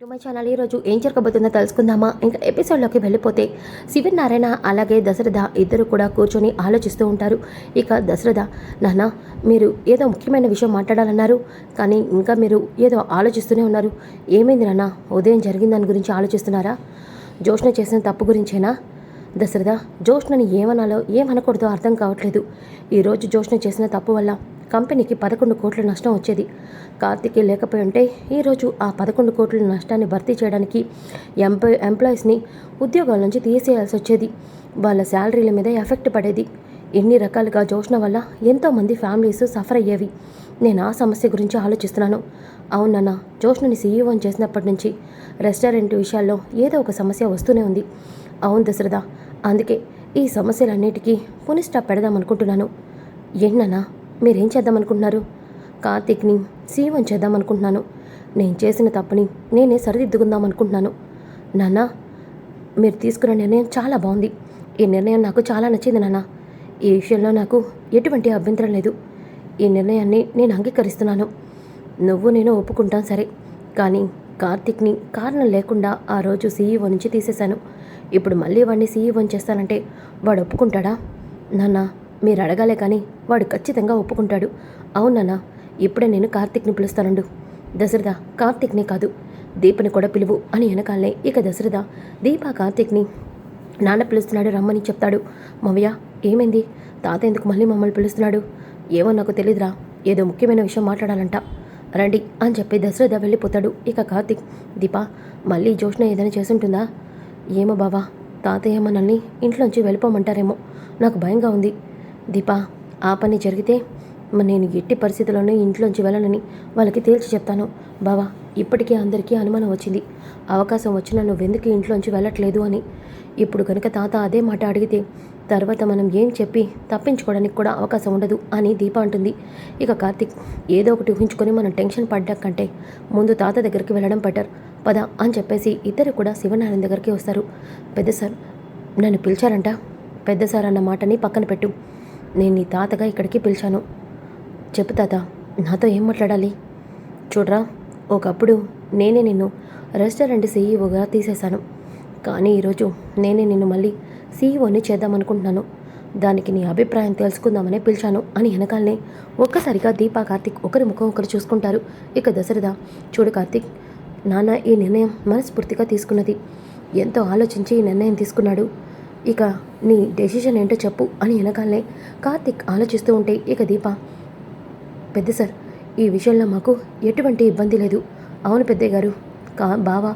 To my channel ఈరోజు ఏం జరగబోతుందో తెలుసుకుందామా? ఇంకా ఎపిసోడ్లోకి వెళ్ళిపోతే శివన్ నారాయణ అలాగే దశరథ ఇద్దరు కూడా కూర్చొని ఆలోచిస్తూ ఉంటారు. ఇక దశరథ నాన్న మీరు ఏదో ముఖ్యమైన విషయం మాట్లాడాలన్నారు కానీ ఇంకా మీరు ఏదో ఆలోచిస్తూనే ఉన్నారు. ఏమైంది నాన్న? ఉదయం జరిగిన దాని గురించి ఆలోచిస్తున్నారా? జోష్ణ చేసిన తప్పు గురించేనా? దశరథ జోష్ణని ఏమనాలో ఏమనకూడదో అర్థం కావట్లేదు. ఈరోజు జోష్ణ చేసిన తప్పు వల్ల కంపెనీకి పదకొండు కోట్ల నష్టం వచ్చేది. కార్తికే లేకపోయి ఉంటే ఈరోజు ఆ పదకొండు కోట్ల నష్టాన్ని భర్తీ చేయడానికి ఎంప్లాయ్ ఎంప్లాయీస్ని ఉద్యోగాల నుంచి తీసేయాల్సి వచ్చేది. వాళ్ళ శాలరీల మీద ఎఫెక్ట్ పడేది. ఎన్ని రకాలుగా జోష్ణ వల్ల ఎంతోమంది ఫ్యామిలీస్ సఫర్ అయ్యేవి. నేను ఆ సమస్య గురించి ఆలోచిస్తున్నాను. అవునన్న జోష్ణని సీఈఓని చేసినప్పటి నుంచి రెస్టారెంట్ విషయాల్లో ఏదో ఒక సమస్య వస్తూనే ఉంది. అవును దశరథ అందుకే ఈ సమస్యలన్నిటికీ పుని స్టాప్ పెడదాం అనుకుంటున్నాను. ఏంటన్నా మీరేం చేద్దాం అనుకుంటున్నారు కార్తీక్ని సీవం చేద్దాం అనుకుంటున్నాను నేను చేసిన తప్పుని నేనే సరిదిద్దుకుందాం అనుకుంటున్నాను నాన్న మీరు తీసుకున్న నిర్ణయం చాలా బాగుంది. ఈ నిర్ణయం నాకు చాలా నచ్చింది నాన్న. ఈ విషయంలో నాకు ఎటువంటి అభ్యంతరం లేదు. ఈ నిర్ణయాన్ని నేను అంగీకరిస్తున్నాను. నువ్వు నేను ఒప్పుకుంటాను సరే. కానీ కార్తిక్ని కారణం లేకుండా ఆ రోజు సీఈఓ నుంచి తీసేశాను. ఇప్పుడు మళ్ళీ వాడిని సీఈఓని చేస్తానంటే వాడు ఒప్పుకుంటాడా? నాన్న మీరు అడగాలే కానీ వాడు ఖచ్చితంగా ఒప్పుకుంటాడు. అవునన్నా ఇప్పుడే నేను కార్తిక్ని పిలుస్తానండు. దశరథ కార్తిక్నే కాదు దీపని కూడా పిలువు అని వెనకాలనే ఇక దశరథ దీప కార్తిక్ని నాన్న పిలుస్తున్నాడు రమ్మని చెప్తాడు. మవయ్య ఏమైంది? తాత ఎందుకు మళ్ళీ మమ్మల్ని పిలుస్తున్నాడు? ఏమో నాకు తెలియదురా ఏదో ముఖ్యమైన విషయం మాట్లాడాలంట. రండి అని చెప్పి దశరథ వెళ్ళిపోతాడు. ఇక కార్తిక్ దీప మళ్ళీ జోష్న ఏదైనా చేసుంటుందా ఏమో బావా తాతయ్య మనల్ని ఇంట్లోంచి వెళ్ళిపోమంటారేమో. నాకు భయంగా ఉంది. దీపా ఆ పని జరిగితే నేను ఎట్టి పరిస్థితుల్లోనే ఇంట్లోంచి వెళ్ళనని వాళ్ళకి తేల్చి చెప్తాను. బావా ఇప్పటికే అందరికీ అనుమానం వచ్చింది. అవకాశం వచ్చినా నువ్వెందుకు ఇంట్లోంచి వెళ్ళట్లేదు అని. ఇప్పుడు కనుక తాత అదే మాట అడిగితే తర్వాత మనం ఏం చెప్పి తప్పించుకోవడానికి కూడా అవకాశం ఉండదు అని దీప అంటుంది. ఇక కార్తిక్ ఏదో ఒకటి ఊహించుకొని మనం టెన్షన్ పడ్డా కంటే ముందు తాత దగ్గరికి వెళ్ళడం బెటర్. పద అని చెప్పేసి ఇద్దరు కూడా శివనారాయణ దగ్గరికి వస్తారు. పెద్ద సార్ నన్ను పిలిచారంట. పెద్ద సార్ అన్న మాటని పక్కన పెట్టు. నేను నీ తాతగా ఇక్కడికి పిలిచాను. చెప్పు తాత నాతో ఏం మాట్లాడాలి? చూడరా ఒకప్పుడు నేనే నిన్ను రెస్టారెంట్ సీఈఓగా తీసేశాను. కానీ ఈరోజు నేనే నిన్ను మళ్ళీ సీఈఓని చేద్దామనుకుంటున్నాను. దానికి నీ అభిప్రాయం తెలుసుకుందామనే పిలిచాను అని వెనకాలనే ఒక్కసారిగా దీపా కార్తిక్ ఒకరి ముఖం ఒకరు చూసుకుంటారు. ఇక దశరథ చూడు కార్తిక్ నాన్న ఈ నిర్ణయం మనస్ఫూర్తిగా తీసుకున్నది. ఎంతో ఆలోచించి ఈ నిర్ణయం తీసుకున్నాడు. ఇక నీ డెసిషన్ ఏంటో చెప్పు అని వెనకాలనే కార్తిక్ ఆలోచిస్తూ ఉంటే ఇక దీప పెద్ద సార్ ఈ విషయంలో మాకు ఎటువంటి ఇబ్బంది లేదు. అవును పెద్దయ్య గారు కా బావా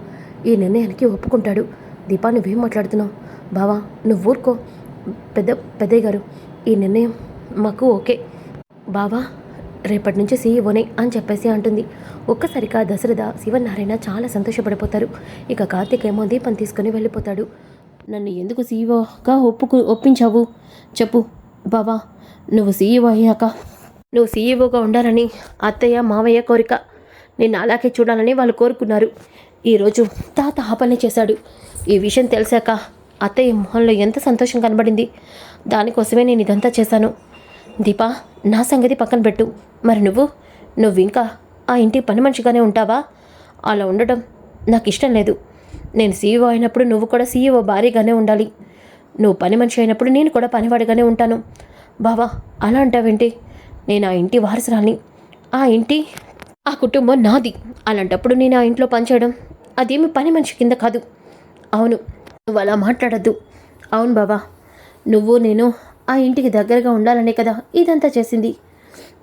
ఈ నిర్ణయానికి ఒప్పుకుంటాడు. దీపా నువ్వేం మాట్లాడుతున్నావు? బావా నువ్వు ఊరుకో. పెద్ద పెద్దయ్య గారు ఈ నిర్ణయం మాకు ఓకే. బావా రేపటి నుంచి సీఈఓనే అని చెప్పేసి అంటుంది. ఒక్కసారిగా దశరథ శివనారాయణ చాలా సంతోషపడిపోతారు. ఇక కార్తీక్ ఏమో దీపం తీసుకుని వెళ్ళిపోతాడు. నన్ను ఎందుకు సీఈఓగా ఒప్పుకు ఒప్పించావు? చెప్పు. బావా నువ్వు సీఈఓ అయ్యాక. నువ్వు సీఈఓగా ఉండాలని అత్తయ్య మావయ్య కోరిక. నిన్ను అలాగే చూడాలని వాళ్ళు కోరుకున్నారు. ఈరోజు తాత ఆ పని చేశాడు. ఈ విషయం తెలిసాక అత్తయ్య మొహంలో ఎంత సంతోషం కనబడింది. దానికోసమే నేను ఇదంతా చేశాను. దీపా నా సంగతి పక్కన పెట్టు. మరి నువ్వు? నువ్వు ఇంకా ఆ ఇంటి పని మనిషిగానే ఉంటావా? అలా ఉండటం నాకు ఇష్టం లేదు. నేను సీఈఓ అయినప్పుడు నువ్వు కూడా సీఈఓ భారీగానే ఉండాలి. నువ్వు పని మనిషి అయినప్పుడు నేను కూడా పనివాడిగానే ఉంటాను. బావా అలా అంటావేంటి? నేను ఆ ఇంటి వారసురాల్ని. ఆ ఇంటి ఆ కుటుంబం నాది. అలాంటప్పుడు నేను ఆ ఇంట్లో పనిచేయడం అదేమి పని మనిషి కింద కాదు. అవును నువ్వు అలా మాట్లాడద్దు. అవును బాబా నువ్వు నేను ఆ ఇంటికి దగ్గరగా ఉండాలనే కదా ఇదంతా చేసింది.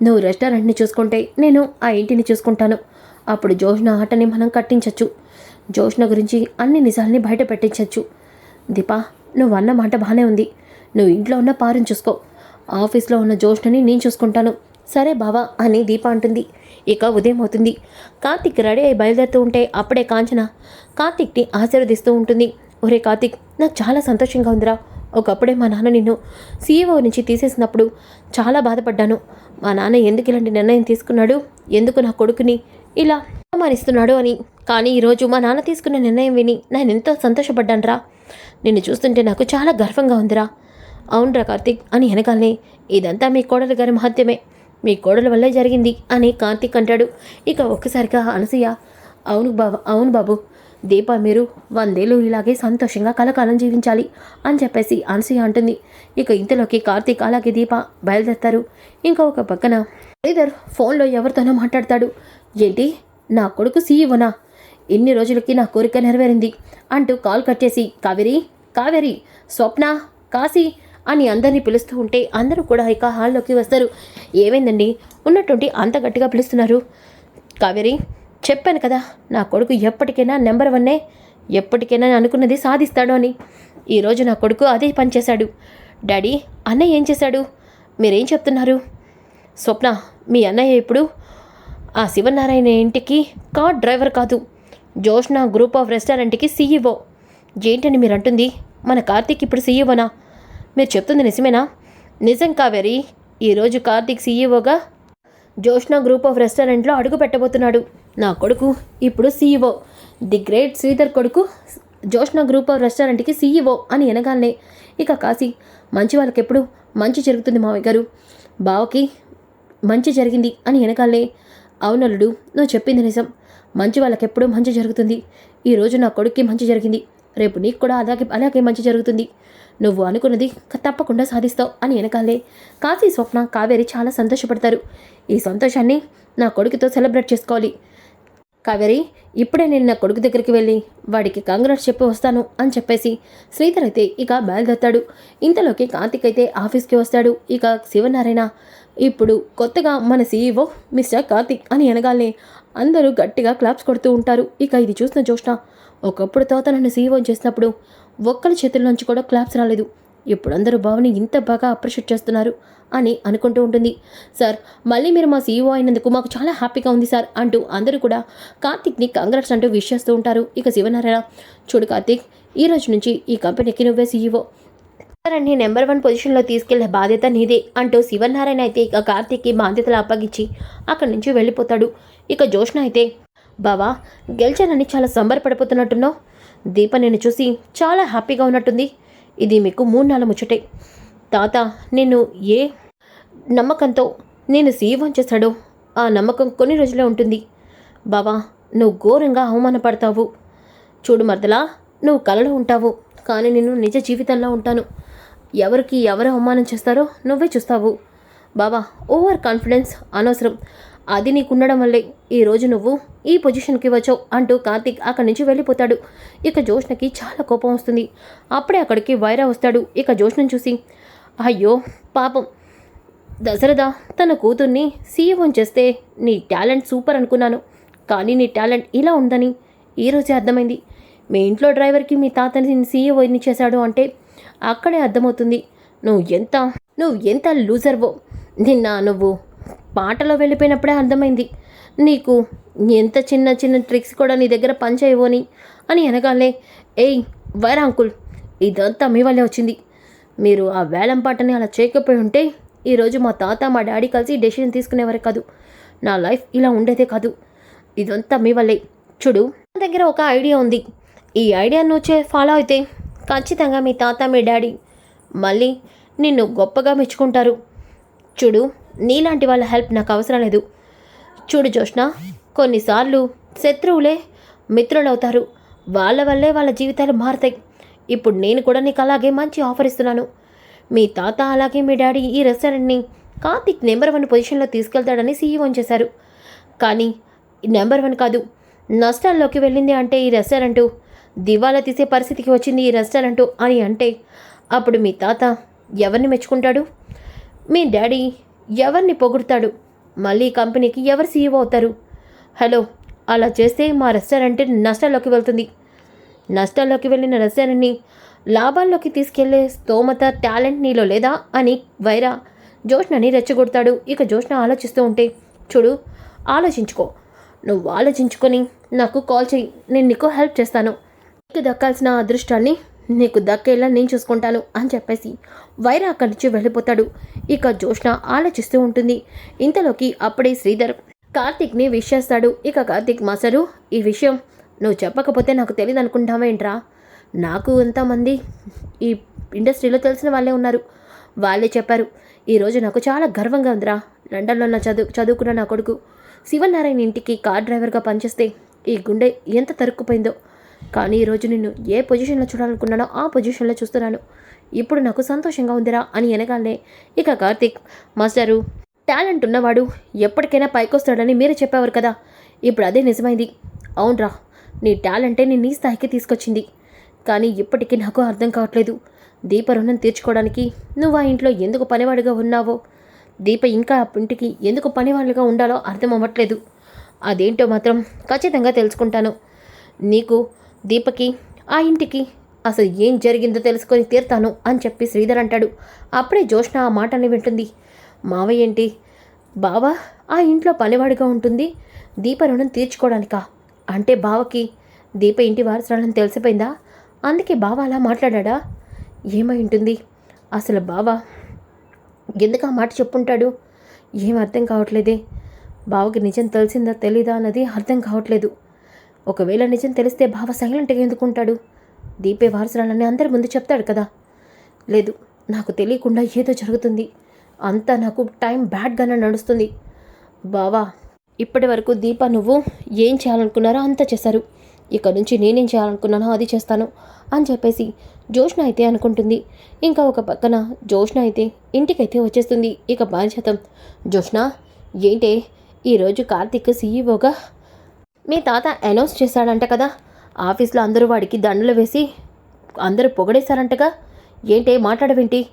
నువ్వు రెస్టారెంట్ని చూసుకుంటే నేను ఆ ఇంటిని చూసుకుంటాను. అప్పుడు జోష్న ఆటని మనం కట్టించవచ్చు జోష్న గురించి అన్ని నిజాల్ని బయట పెట్టించవచ్చు దీపా నువ్వు అన్న మాట బాగానే ఉంది. నువ్వు ఇంట్లో ఉన్న పారుని చూసుకో. ఆఫీస్లో ఉన్న జోష్నని నేను చూసుకుంటాను. సరే బావా అని దీప అంటుంది. ఇక ఉదయం అవుతుంది. కార్తిక్ రెడీ అయి బయలుదేరుతూ ఉంటే అప్పుడే కాంచన కార్తిక్ని ఆశీర్వదిస్తూ ఉంటుంది. ఒరే కార్తిక్ నాకు చాలా సంతోషంగా ఉందిరా. ఒకప్పుడే మా నాన్న నిన్ను సీఈఓ నుంచి తీసేసినప్పుడు చాలా బాధపడ్డాను. మా నాన్న ఎందుకు ఇలాంటి నిర్ణయం తీసుకున్నాడు? ఎందుకు నా కొడుకుని ఇలా అవమానిస్తున్నాడు అని. కానీ ఈరోజు మా నాన్న తీసుకున్న నిర్ణయం విని నేను ఎంతో సంతోషపడ్డానురా. నిన్ను చూస్తుంటే నాకు చాలా గర్వంగా ఉందిరా. అవునరా కార్తిక్ అని వెనకాలనే ఇదంతా మీ కోడలు గారి మహత్యమే. మీ కోడల వల్లే జరిగింది అని కార్తిక్ అంటాడు. ఇక ఒక్కసారిగా అనసూయ అవును బాబు అవును బాబు. దీప మీరు వందేళ్ళు ఇలాగే సంతోషంగా కలకాలం జీవించాలి అని చెప్పేసి అనసూయ అంటుంది. ఇక ఇంతలోకి కార్తీక్ అలాగే దీప బయలుదేరుతారు. ఇంకా ఒక పక్కన శ్రీధర్ ఫోన్లో ఎవరితోనో మాట్లాడతాడు. ఏంటి? నా కొడుకు సీఈఓనా? ఇన్ని రోజులకి నా కోరిక నెరవేరింది అంటూ కాల్ కట్ చేసి కావేరి? కావేరి? స్వప్న? కాశీ? అని అందరినీ పిలుస్తూ ఉంటే అందరూ కూడా ఇక హాల్లోకి వస్తారు. ఏమైందండి? ఉన్నటువంటి అంత గట్టిగా పిలుస్తున్నారు. కావేరి? చెప్పాను కదా నా కొడుకు ఎప్పటికైనా నెంబర్ వన్నే ఎప్పటికైనా అనుకున్నది సాధిస్తాడు అని. ఈరోజు నా కొడుకు అదే పనిచేశాడు డాడీ అన్నయ్య ఏం చేశాడు? మీరేం చెప్తున్నారు? స్వప్న మీ అన్నయ్య ఇప్పుడు ఆ శివనారాయణ ఇంటికి కార్ డ్రైవర్ కాదు. జోష్న గ్రూప్ ఆఫ్ రెస్టారెంట్కి సీఈఓ. ఏంటని మీరు అంటుంది? మన కార్తీక్ ఇప్పుడు సీఈఓనా? మీరు చెప్తుంది నిజమేనా? నిజం కావేరి ఈరోజు కార్తీక్ సీఈఓగా జోష్న గ్రూప్ ఆఫ్ రెస్టారెంట్లో అడుగు పెట్టబోతున్నాడు. నా కొడుకు ఇప్పుడు సీఈఓ ది గ్రేట్ శ్రీధర్ కొడుకు జోష్ణ గ్రూప్ ఆఫ్ రెస్టారెంట్కి సీఈఓ అని అనగానే ఇక కాశీ మంచి వాళ్ళకి ఎప్పుడు మంచి జరుగుతుంది మావయ్య గారు. బావకి మంచి జరిగింది అని వెనకాలే అవునల్లుడు నువ్వు చెప్పింది నిజం. మంచి వాళ్ళకి ఎప్పుడూ మంచి జరుగుతుంది. ఈరోజు నా కొడుక్కి మంచి జరిగింది. రేపు నీకు కూడా అలాగే అలాగే మంచి జరుగుతుంది. నువ్వు అనుకున్నది తప్పకుండా సాధిస్తావు అని వెనకాలే కాశీ స్వప్న కావేరి చాలా సంతోషపడతారు. ఈ సంతోషాన్ని నా కొడుకుతో సెలబ్రేట్ చేసుకోవాలి. కావేరి ఇప్పుడే నేను నా కొడుకు దగ్గరికి వెళ్ళి వాడికి కంగ్రాట్స్ చెప్పి వస్తాను అని చెప్పేసి శ్రీధర్ అయితే ఇక బయలుదేరుతాడు. ఇంతలోకి కార్తిక్ అయితే ఆఫీస్కి వస్తాడు. ఇక శివనారాయణ ఇప్పుడు కొత్తగా మన సీఈఓ మిస్టర్ కార్తిక్ అని అనగానే అందరూ గట్టిగా క్లాప్స్ కొడుతూ ఉంటారు. ఇక ఇది చూసిన జోష్న ఒకప్పుడు తోత నన్ను సీఈఓ చేసినప్పుడు ఒక్కరి చేతుల నుంచి కూడా క్లాప్స్ రాలేదు. ఇప్పుడు అందరూ బావని ఇంత బాగా అప్రిషియేట్ చేస్తున్నారు అని అనుకుంటూ ఉంటుంది. సార్ మళ్ళీ మీరు మా సీఈఓ అయినందుకు మాకు చాలా హ్యాపీగా ఉంది సార్ అంటూ అందరూ కూడా కార్తిక్ని కంగ్రాట్స్ అంటూ విష్ చేస్తూ ఉంటారు. ఇక శివనారాయణ చూడు కార్తిక్ ఈ రోజు నుంచి ఈ కంపెనీకి నువ్వే సీఈఓ అన్ని నెంబర్ వన్ పొజిషన్లో తీసుకెళ్ళే బాధ్యత నీదే అంటూ శివనారాయణ అయితే ఇక కార్తీక్కి బాధ్యతలు అప్పగించి అక్కడి నుంచి వెళ్ళిపోతాడు. ఇక జోష్ణ అయితే బావా గెలిచానని చాలా సంబరపడిపోతున్నట్టున్నావు. దీప నేను చూసి చాలా హ్యాపీగా ఉన్నట్టుంది. ఇది మీకు మూడు నాలుగు ముచ్చటే. తాత నిన్ను ఏ నమ్మకంతో నేను సీవం చేశాడో ఆ నమ్మకం కొన్ని రోజులే ఉంటుంది. బావా నువ్వు ఘోరంగా అవమానపడతావు. చూడు మర్దలా నువ్వు కలలో ఉంటావు కానీ నేను నిజ జీవితంలో ఉంటాను. ఎవరికి ఎవరు అవమానం చేస్తారో నువ్వే చూస్తావు. బావా ఓవర్ కాన్ఫిడెన్స్ అనవసరం. అది నీకు ఉండడం వల్లే ఈరోజు నువ్వు ఈ పొజిషన్కి వచ్చావు అంటూ కార్తీక్ అక్కడి నుంచి వెళ్ళిపోతాడు. ఇక జోష్నకి చాలా కోపం వస్తుంది. అప్పుడే అక్కడికి వైరా వస్తాడు. ఇక జోష్ను చూసి అయ్యో పాపం. దశరథ తన కూతుర్ని సీఎం చేస్తే నీ టాలెంట్ సూపర్ అనుకున్నాను. కానీ నీ టాలెంట్ ఇలా ఉందని ఈరోజే అర్థమైంది. మీ ఇంట్లో డ్రైవర్కి మీ తాతని సీఈఓని చేశాడు అంటే అక్కడే అర్థమవుతుంది. నువ్వు ఎంత నువ్వు ఎంత లూజర్వో నిన్న నువ్వు పాటలో వెళ్ళిపోయినప్పుడే అర్థమైంది. నీకు ఎంత చిన్న చిన్న ట్రిక్స్ కూడా నీ దగ్గర పనిచేయవోని? అని అని అనగానే ఏయ్ వైర్ అంకుల్ ఇదంతా మీ వల్లే వచ్చింది. మీరు ఆ వేలం పాటని అలా చేయకపోయి ఉంటే ఈరోజు మా తాత మా డాడీ కలిసి డెసిషన్ తీసుకునేవారు కాదు. నా లైఫ్ ఇలా ఉండేదే కాదు. ఇదంతా మీ వల్లే. చూడు నా దగ్గర ఒక ఐడియా ఉంది. ఈ ఐడియా నువ్వు చే ఫాలో అయితే ఖచ్చితంగా మీ తాత మీ డాడీ మళ్ళీ నిన్ను గొప్పగా మెచ్చుకుంటారు. చూడు నీలాంటి వాళ్ళ హెల్ప్ నాకు అవసరం లేదు. చూడు జోష్ణ కొన్నిసార్లు శత్రువులే మిత్రులవుతారు. వాళ్ళ వల్లే వాళ్ళ జీవితాలు మారుతాయి. ఇప్పుడు నేను కూడా నీకు అలాగే మంచి ఆఫర్ ఇస్తున్నాను. మీ తాత అలాగే మీ డాడీ ఈ రెస్టారెంట్ని కార్తిక్ నెంబర్ వన్ పొజిషన్లో తీసుకెళ్తాడని సీఈఓ చేశారు. కానీ నెంబర్ వన్ కాదు. నష్టాల్లోకి వెళ్ళింది అంటే ఈ రెస్టారెంటు. దివాలా తీసే పరిస్థితికి వచ్చింది ఈ రెస్టారెంటు అని అంటే అప్పుడు మీ తాత ఎవరిని మెచ్చుకుంటాడు? మీ డాడీ ఎవరిని పొగుడతాడు? మళ్ళీ కంపెనీకి ఎవరు సీఈఓ అవుతారు? హలో అలా చేస్తే మా రెస్టారెంట్ నష్టాల్లోకి వెళ్తుంది. నష్టాల్లోకి వెళ్ళిన రెస్టారెంట్ని లాభాల్లోకి తీసుకెళ్ళే స్తోమత టాలెంట్ నీలో లేదా అని వైరా జోష్నని రెచ్చగొడతాడు. ఇక జోష్న ఆలోచిస్తూ ఉంటే చూడు ఆలోచించుకో. నువ్వు ఆలోచించుకొని నాకు కాల్ చేయి నేను నీకు హెల్ప్ చేస్తాను. నీకు దక్కాల్సిన అదృష్టాన్ని నీకు దక్కేలా నేను చూసుకుంటాను అని చెప్పేసి వైరా అక్కడి నుంచి వెళ్ళిపోతాడు. ఇక జోష్ణ ఆలోచిస్తూ ఉంటుంది. ఇంతలోకి అప్పుడే శ్రీధర్ కార్తీక్ని విష్ చేస్తాడు. ఇక కార్తీక్ మాస్టరు ఈ విషయం నువ్వు చెప్పకపోతే నాకు తెలియదు అనుకుంటావేంట్రా నాకు ఎంతమంది ఈ ఇండస్ట్రీలో తెలిసిన వాళ్ళే ఉన్నారు. వాళ్ళే చెప్పారు ఈరోజు నాకు చాలా గర్వంగా ఉందిరా. లండన్లో నా చదువు చదువుకున్న నా కొడుకు శివనారాయణ ఇంటికి కార్ డ్రైవర్గా పనిచేస్తే ఈ గుండె ఎంత తరుక్కుపోయిందో. కానీ ఈరోజు నిన్ను ఏ పొజిషన్లో చూడాలనుకున్నానో ఆ పొజిషన్లో చూస్తున్నాను. ఇప్పుడు నాకు సంతోషంగా ఉందిరా అని అనగానే ఇక కార్తిక్ మాస్టరు టాలెంట్ ఉన్నవాడు ఎప్పటికైనా పైకొస్తాడని మీరే చెప్పేవారు కదా. ఇప్పుడు అదే నిజమైంది. అవునరా నీ టాలెంటే నేను నీ స్థాయికి తీసుకొచ్చింది. కానీ ఇప్పటికీ నాకు అర్థం కావట్లేదు. దీప రుణం తీర్చుకోవడానికి నువ్వు ఆ ఇంట్లో ఎందుకు పనివాడిగా ఉన్నావో? దీప ఇంకా ఆ ఇంటికి ఎందుకు పనివాళ్ళుగా ఉండాలో అర్థం అవ్వట్లేదు. అదేంటో మాత్రం ఖచ్చితంగా తెలుసుకుంటాను. నీకు దీపకి ఆ ఇంటికి అసలు ఏం జరిగిందో తెలుసుకొని తీరుతాను అని చెప్పి శ్రీధర్ అంటాడు. అప్పుడే జోష్ణ ఆ మాటని వింటుంది. మావయ్య ఏంటి? బావ ఆ ఇంట్లో పనివాడిగా ఉంటుంది. దీప రుణం తీర్చుకోవడానికా అంటే బావకి దీప ఇంటి వారసురాలని తెలిసిపోయిందా? అందుకే బావ అలా మాట్లాడా ఏమై ఉంటుంది? అసలు బావ ఎందుకు ఆ మాట చెప్పుంటాడు? ఏం అర్థం కావట్లేదే? బావకి నిజం తెలిసిందా తెలీదా అన్నది అర్థం కావట్లేదు. ఒకవేళ నిజం తెలిస్తే బావ సైలెంట్గా ఎందుకుంటాడు? దీపే వారసురాలని అందరి ముందు చెప్తాడు కదా? లేదు నాకు తెలియకుండా ఏదో జరుగుతుంది. అంతా నాకు టైం బ్యాడ్గానే నడుస్తుంది. బావా ఇప్పటి వరకు దీప నువ్వు ఏం చేయాలనుకున్నారో అంతా చేశారు. ఇక నుంచి నేనేం చేయాలనుకున్నానో అది చేస్తాను అని చెప్పేసి జోష్ణ అయితే అనుకుంటుంది. ఇంకా ఒక పక్కన జోష్ణ అయితే ఇంటికైతే వచ్చేస్తుంది. ఇక బాధ్యతం. జోష్ణ ఏంటే ఈరోజు కార్తీక్ సీఈఓగా మీ తాత అనౌన్స్ చేశాడంట కదా. ఆఫీస్లో అందరూ వాడికి దండలు వేసి అందరూ పొగడేశారంటగా. ఏంటే మాట్లాడవేంటి?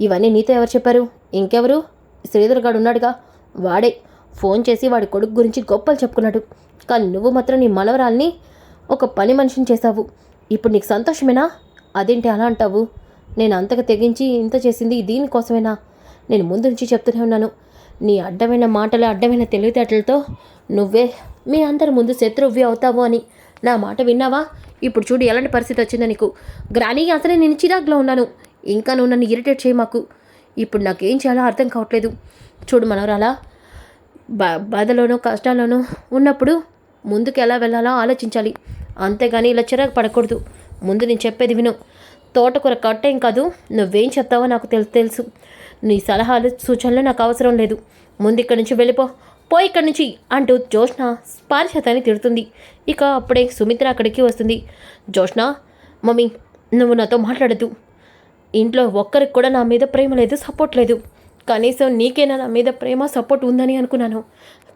ఇవన్నీ నీతో ఎవరు చెప్పారు? ఇంకెవరు? శ్రీధర్ గాడు ఉన్నాడుగా. వాడే. ఫోన్ చేసి వాడి కొడుకు గురించి గొప్పలు చెప్పుకున్నాడు. కానీ నువ్వు మాత్రం నీ మనవరాల్ని ఒక పని మనిషిని చేశావు. ఇప్పుడు నీకు సంతోషమేనా? అదేంటి అలా అంటావు? నేను అంతగా తెగించి ఇంత చేసింది దీనికోసమేనా? నేను ముందు నుంచి చెప్తూనే ఉన్నాను. నీ అడ్డమైన మాటలు అడ్డమైన తెలివితేటలతో నువ్వే మీ అందరి ముందు శత్రువ్వి అవుతావు అని. నా మాట విన్నావా? ఇప్పుడు చూడు ఎలాంటి పరిస్థితి వచ్చిందో నీకు. గ్రానీ అసలే నేను చిరాకులో ఉన్నాను. ఇంకా నువ్వు నన్ను ఇరిటేట్ చేయి మాకు. ఇప్పుడు నాకేం చేయాలో అర్థం కావట్లేదు. చూడు మనవరాలా బా బాధలోనూ కష్టాల్లోనూ ఉన్నప్పుడు ముందుకు ఎలా వెళ్ళాలో ఆలోచించాలి. అంతేగాని ఇలా చిరాకు పడకూడదు. ముందు నేను చెప్పేది విను. తోటకూర కట్టేం కాదు. నువ్వేం చెప్తావో నాకు తెలుసు తెలుసు. నీ సలహాలు సూచనలు నాకు అవసరం లేదు. ముందు ఇక్కడి నుంచి వెళ్ళిపో. పో ఇక్కడి నుంచి అంటూ జోష్న పారిశతాన్ని తిడుతుంది. ఇక అప్పుడే సుమిత్ర అక్కడికి వస్తుంది. జోష్న మమ్మీ నువ్వు నాతో మాట్లాడదు ఇంట్లో ఒక్కరికి కూడా నా మీద ప్రేమ లేదు సపోర్ట్ లేదు. కనీసం నీకేనా నా మీద ప్రేమ సపోర్ట్ ఉందని అనుకున్నాను.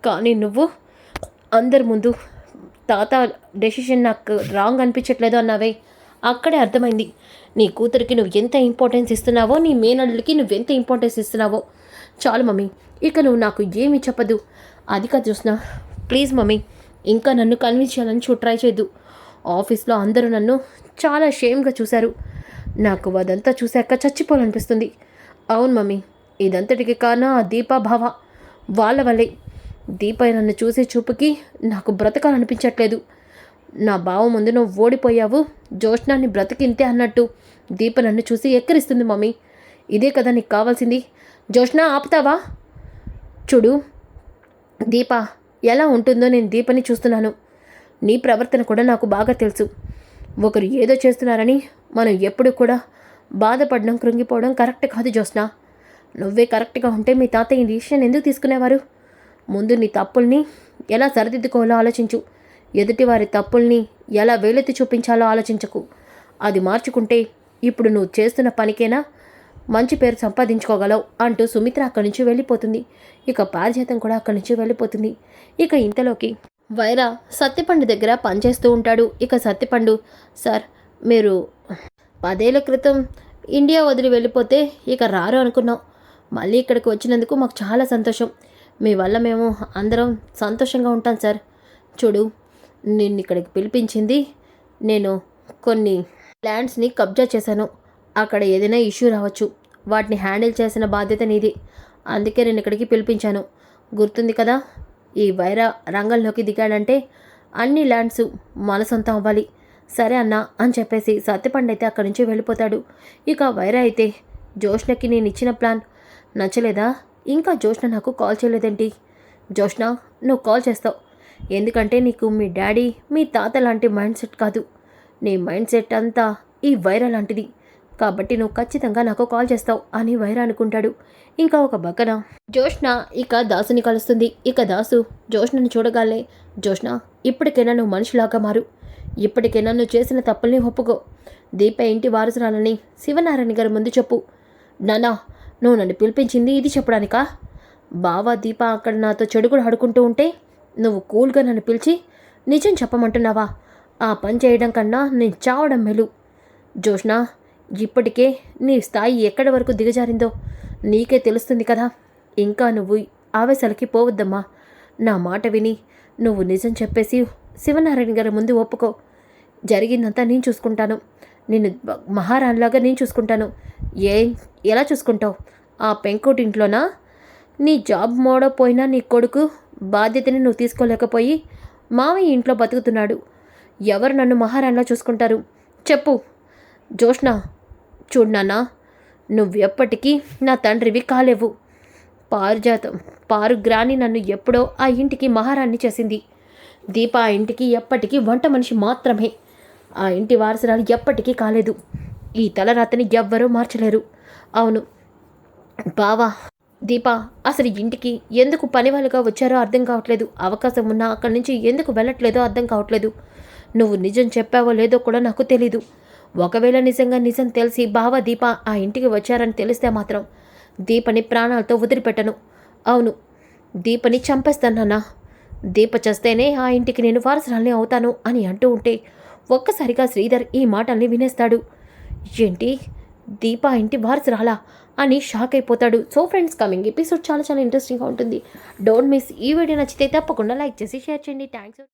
కానీ నువ్వు అందరి ముందు తాత డెసిషన్ నాకు రాంగ్ అనిపించట్లేదు అన్నావే. అక్కడే అర్థమైంది. నీ కూతురికి నువ్వు ఎంత ఇంపార్టెన్స్ ఇస్తున్నావో నీ మేనల్లుకి నువ్వు ఎంత ఇంపార్టెన్స్ ఇస్తున్నావో. చాలు మమ్మీ ఇక నువ్వు నాకు ఏమి చెప్పదు. అది కాదు చూసిన ప్లీజ్ మమ్మీ ఇంకా నన్ను కన్విన్స్ చేయాలని చూ ట్రై చేయద్దు. ఆఫీస్లో అందరూ నన్ను చాలా షేమ్గా చూశారు. నాకు అదంతా చూశాక చచ్చిపోవాలనిపిస్తుంది. అవును మమ్మీ ఇదంతటికి కారణం ఆ దీపా భావ. వాళ్ళ వల్లే. దీప నన్ను చూసే చూపుకి నాకు బ్రతకాలనిపించట్లేదు. నా బావ ముందు నువ్వు ఓడిపోయావు. జోష్నాన్ని బ్రతికింతే అన్నట్టు దీప నన్ను చూసి ఎక్కిరిస్తుంది మమ్మీ. ఇదే కదా నీకు కావాల్సింది. జోష్నా ఆపుతావా? చూడు దీప ఎలా ఉంటుందో నేను దీపని చూస్తున్నాను. నీ ప్రవర్తన కూడా నాకు బాగా తెలుసు. ఒకరు ఏదో చేస్తున్నారని మనం ఎప్పుడు కూడా బాధపడడం కృంగిపోవడం కరెక్ట్ కాదు జోస్నా నువ్వే కరెక్ట్గా ఉంటే మీ తాతయ్య ఈ డిసిషన్ ఎందుకు తీసుకునేవారు? ముందు నీ తప్పుల్ని ఎలా సరిదిద్దుకోవాలో ఆలోచించు. ఎదుటివారి తప్పుల్ని ఎలా వేలెత్తి చూపించాలో ఆలోచించకు. అది మార్చుకుంటే ఇప్పుడు నువ్వు చేస్తున్న పనికేనా? మంచి పేరు సంపాదించుకోగలవు అంటూ సుమిత్ర అక్కడి నుంచి వెళ్ళిపోతుంది. ఇక పారిజాతం కూడా అక్కడి నుంచి వెళ్ళిపోతుంది. ఇక ఇంతలోకి వైరా సత్యపండు దగ్గర పనిచేస్తూ ఉంటాడు. ఇక సత్యపండు సార్ మీరు పదేళ్ళ క్రితం ఇండియా వదిలి వెళ్ళిపోతే ఇక రారు అనుకున్నాం. మళ్ళీ ఇక్కడికి వచ్చినందుకు మాకు చాలా సంతోషం. మీ వల్ల మేము అందరం సంతోషంగా ఉంటాం సార్. చూడు నిన్ను ఇక్కడికి పిలిపించింది. నేను కొన్ని ల్యాండ్స్ని కబ్జా చేశాను. అక్కడ ఏదైనా ఇష్యూ రావచ్చు. వాటిని హ్యాండిల్ చేసిన బాధ్యత నీది. అందుకే నేను ఇక్కడికి పిలిపించాను. గుర్తుంది కదా ఈ వైరా రంగంలోకి దిగాడంటే అన్ని ల్యాండ్స్ మన సొంతం అవ్వాలి. సరే అన్నా అని చెప్పేసి సత్యపండు అయితే అక్కడి నుంచి వెళ్ళిపోతాడు. ఇక వైరా అయితే జోష్నకి నేను ఇచ్చిన ప్లాన్ నచ్చలేదా? ఇంకా జోష్న నాకు కాల్ చేయలేదేంటి? జోష్న నువ్వు కాల్ చేస్తావు. ఎందుకంటే నీకు మీ డాడీ మీ తాత లాంటి మైండ్ సెట్ కాదు. నీ మైండ్ సెట్ అంతా ఈ వైరా లాంటిది. కాబట్టి నువ్వు ఖచ్చితంగా నాకు కాల్ చేస్తావు అని వైరా అనుకుంటాడు. ఇంకా ఒక పక్కన జోష్ణ ఇక దాసుని కలుస్తుంది. ఇక దాసు జోష్నని చూడగాలే జోష్ణ ఇప్పటికైనా నువ్వు మనిషిలాగా మారు. ఇప్పటికైనా నువ్వు చేసిన తప్పుల్ని ఒప్పుకో. దీప ఇంటి వారసురాలని శివనారాయణ గారి ముందు చెప్పు. నానా నువ్వు నన్ను పిలిపించింది ఇది చెప్పడానికా? బావా దీప అక్కడ నాతో చెడు కూడా ఆడుకుంటూ ఉంటే నువ్వు కూల్గా నన్ను పిలిచి నిజం చెప్పమంటున్నావా? ఆ పని చేయడం కన్నా నేను చావడం మెలు. జోష్నా ఇప్పటికే నీ స్థాయి ఎక్కడి వరకు దిగజారిందో నీకే తెలుస్తుంది కదా. ఇంకా నువ్వు ఆవేశాలకి పోవద్దమ్మా. నా మాట విని నువ్వు నిజం చెప్పేసి శివనారాయణ గారి ముందు ఒప్పుకో. జరిగిందంతా నేను చూసుకుంటాను. నిన్ను మహారాణిలాగా నేను చూసుకుంటాను. ఏం ఎలా చూసుకుంటావు? ఆ పెంకుటింట్లోనా? నీ జాబ్ మోడపోయినా నీ కొడుకు బాధ్యతని నువ్వు తీసుకోలేకపోయి మావయ్య ఇంట్లో బతుకుతున్నాడు. ఎవరు నన్ను మహారాణిలా చూసుకుంటారు? చెప్పు. జోష్ణ చూడు నాన్న నువ్వెప్పటికీ నా తండ్రివి కాలేవు. పారుజాతం పారుగ్రాని నన్ను ఎప్పుడో ఆ ఇంటికి మహారాణి చేసింది. దీప ఆ ఇంటికి ఎప్పటికీ వంట మనిషి మాత్రమే. ఆ ఇంటి వారసురాలు ఎప్పటికీ కాలేదు. ఈ తలరాతని ఎవ్వరూ మార్చలేరు. అవును. బావా దీప అసలు ఇంటికి ఎందుకు పని వాళ్ళుగా వచ్చారో అర్థం కావట్లేదు. అవకాశం ఉన్నా అక్కడి నుంచి ఎందుకు వెళ్ళట్లేదో అర్థం కావట్లేదు. నువ్వు నిజం చెప్పావో లేదో కూడా నాకు తెలీదు. ఒకవేళ నిజంగా నిజం తెలిసి బావ దీప ఆ ఇంటికి వచ్చారని తెలిస్తే మాత్రం దీపని ప్రాణాలతో వదిలిపెట్టను. అవును దీపని చంపేస్తానన్నా దీప చేస్తేనే ఆ ఇంటికి నేను వారసురాల్ని అవుతాను అని అంటూ ఉంటే ఒక్కసారిగా శ్రీధర్ ఈ మాటల్ని వినేస్తాడు. ఏంటి? దీప ఇంటి వారసురాలా అని షాక్ అయిపోతాడు. సో ఫ్రెండ్స్ కమింగ్ ఎపిసోడ్ చాలా చాలా ఇంట్రెస్టింగ్గా ఉంటుంది. డోంట్ మిస్ ఈ వీడియో నచ్చితే తప్పకుండా లైక్ చేసి షేర్ చేయండి. థ్యాంక్స్